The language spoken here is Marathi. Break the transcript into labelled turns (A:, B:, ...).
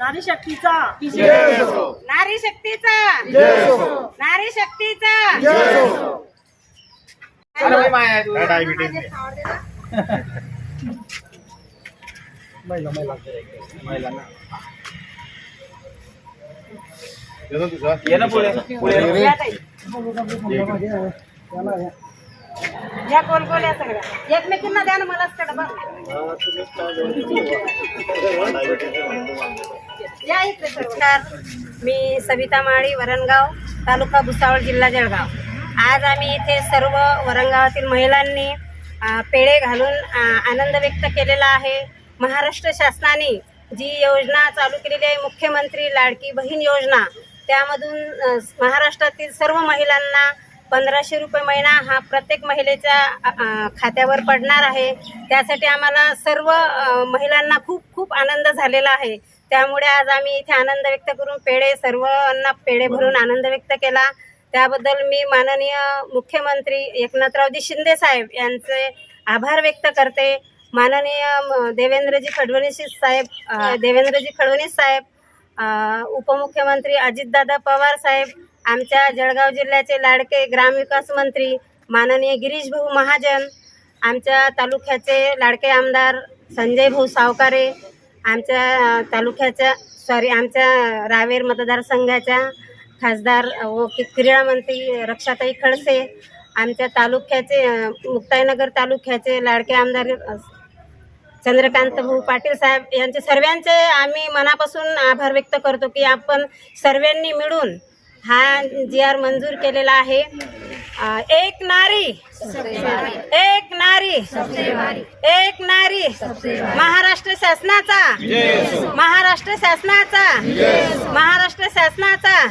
A: नारी शक्तीचा.
B: नारी शक्तीचा. नारी शक्तीचा.
C: या
B: या. सगळ्या. एकमेकींना द्या ना मलाच कडा बघ नमस्कार. मी सविता माळी वरणगाव तालुका भुसावळ जिल्हा जळगाव. आज आम्ही इथे सर्व वरणगावातील महिलांनी पेढे घालून आनंद व्यक्त केलेला आहे. महाराष्ट्र शासनाने जी योजना चालू केलेली आहे मुख्यमंत्री लाडकी बहीण योजना त्यामधून महाराष्ट्रातील सर्व महिलांना पंधराशे रुपये महिना हा प्रत्येक महिलेच्या खात्यावर पडणार आहे. त्यासाठी आम्हाला सर्व महिलांना खूप खूप आनंद झालेला आहे. त्यामुळे आज आम्ही इथे आनंद व्यक्त करून पेढे सर्वांना पेढे भरून आनंद व्यक्त केला. त्याबद्दल मी माननीय मुख्यमंत्री एकनाथरावजी शिंदे साहेब यांचे आभार व्यक्त करते. माननीय म, देवेंद्रजी फडणवीस साहेब देवेंद्रजी फडणवीस साहेब उपमुख्यमंत्री अजितदादा पवार साहेब आमच्या जळगाव जिल्ह्याचे लाडके ग्रामविकास मंत्री माननीय गिरीश भाऊ महाजन आमच्या तालुक्याचे लाडके आमदार संजय भाऊ सावकारे आमच्या तालुक्याच्या सॉरी आमच्या रावेर मतदारसंघाच्या खासदार व क्रीडामंत्री रक्षाताई खडसे आमच्या तालुक्याचे मुक्ताईनगर तालुक्याचे लाडके आमदार चंद्रकांत भाऊ पाटील साहेब यांचे सर्वांचे आम्ही मनापासून आभार व्यक्त करतो की आपण सर्वांनी मिळून हा जी आर मंजूर केलेला आहे. एक नारी. एक नारी. एक नारी. महाराष्ट्र शासनाचा. महाराष्ट्र शासनाचा. महाराष्ट्र शासनाचा.